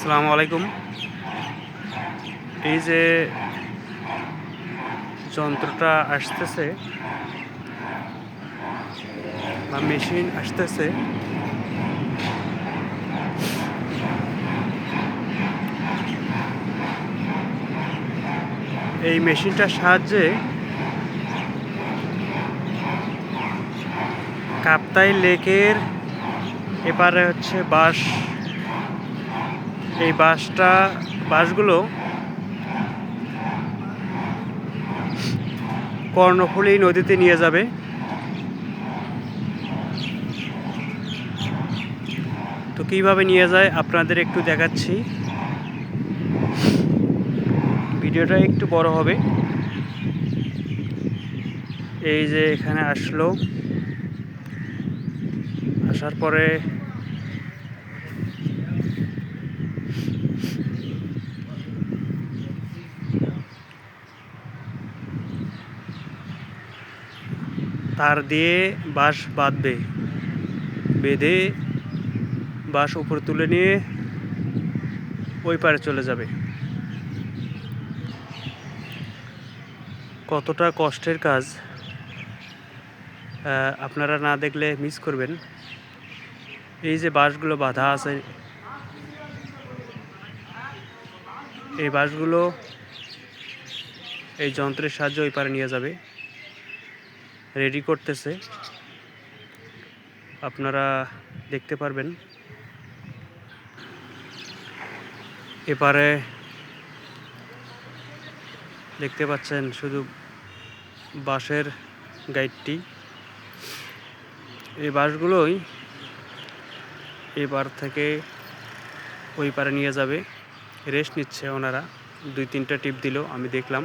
আসসালামু আলাইকুম। এই যে যন্ত্রটা আসতেছে, বা মেশিন আসতেছে, এই মেশিনটার সাহায্যে কাপ্তাই লেকের এপারে হচ্ছে বাঁশ এই বাসটা, বাসগুলো কর্ণফুলী নদীতে নিয়ে যাবে। তো কীভাবে নিয়ে যায় আপনাদের একটু দেখাচ্ছি। ভিডিওটা একটু বড় হবে। এই যে এখানে আসলো। আসার পরে তার দিয়ে বাঁশ বাঁধবে। বেঁধে বাঁশ উপরে তুলে নিয়ে ওই পারে চলে যাবে। কতটা কষ্টের কাজ আপনারা না দেখলে মিস করবেন। এই যে বাঁশগুলো বাঁধা আছে, এই বাঁশগুলো এই যন্ত্রের সাহায্যে ওই পারে নিয়ে যাবে। রেডি করতেছে। আপনারা দেখতে পারবেন। এপারে দেখতে পাচ্ছেন শুধু বাঁশের গাইডটি। এই বাঁশগুলোই এবার থেকে ওই পারে নিয়ে যাবে। রেস্ট নিচ্ছে ওনারা। দুই তিনটা টিপ দিল, আমি দেখলাম।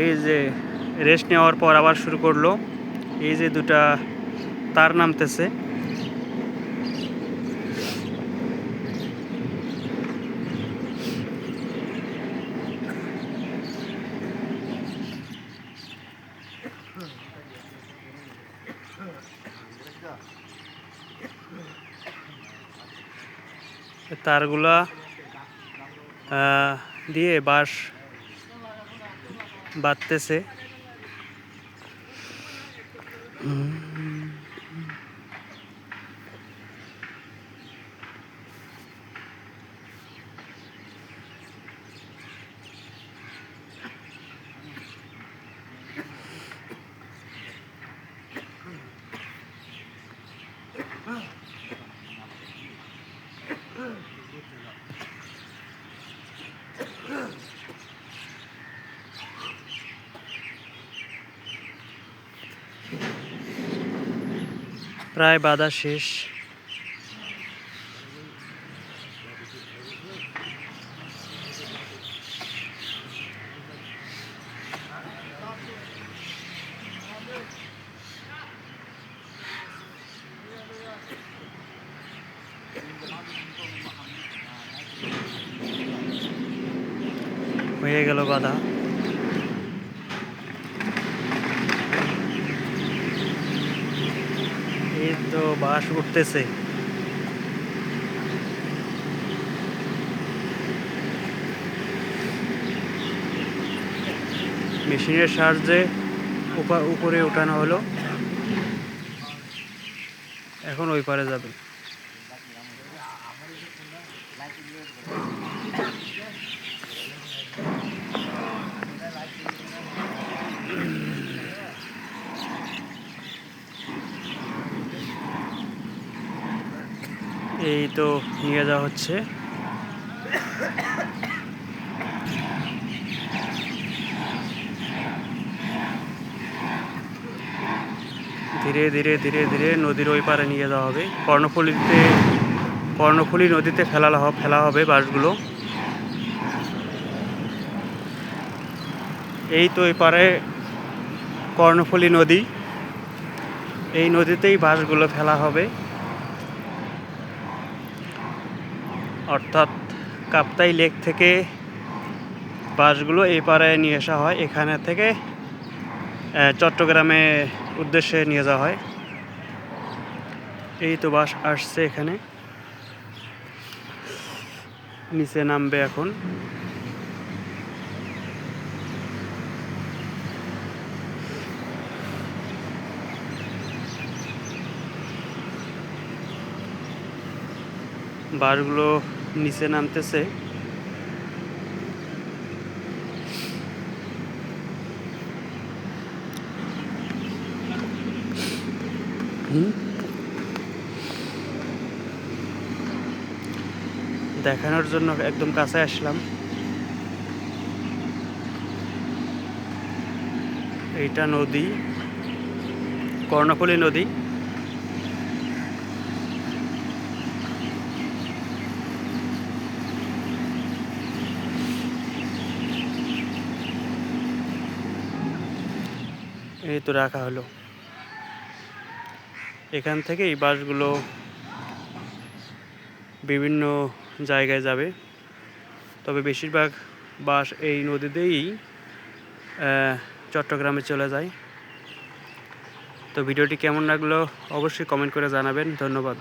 এই যে রেস্ট নেওয়ার পর আবার শুরু করল। এই যে দুটা তার নামতেছে। তারগুলা দিয়ে বাঁশ বাঁধতেছে প্রায় বাধা শেষ। হয়ে গেল বাধা। এই তো বাস উঠতেছে। মেশিনের সাহায্যে উপরে উঠানো হলো। এখন ওই পারে যাবে। এই তো নিয়ে যাওয়া হচ্ছে। ধীরে ধীরে ধীরে ধীরে নদীর ওই পারে নিয়ে যাওয়া হবে। কর্ণফুলিতে, কর্ণফুলী নদীতে ফেলা ফেলা হবে বাসগুলো এই তো এই পারে কর্ণফুলী নদী। এই নদীতেই বাসগুলো ফেলা হবে। অর্থাৎ কাপ্তাই লেক থেকে বাসগুলো এই পাড়ায় নিয়ে আসা হয়। এখানে থেকে চট্টগ্রামে উদ্দেশ্যে নিয়ে যাওয়া হয়। এই তো বাস আসছে এখানে। নিচে নামবে এখন। বারগুলো নিচে নামতেছে। দেখানোর জন্য একদম কাছে আসলাম। এইটা নদী কর্ণফুলী নদী। এই তো রাখা হলো। এখান থেকে এই বাসগুলো বিভিন্ন জায়গায় যাবে। তবে বেশিরভাগ বাস এই নদীতেই চট্টগ্রামে চলে যায়। তো ভিডিওটি কেমন লাগল অবশ্যই কমেন্ট করে জানাবেন। ধন্যবাদ।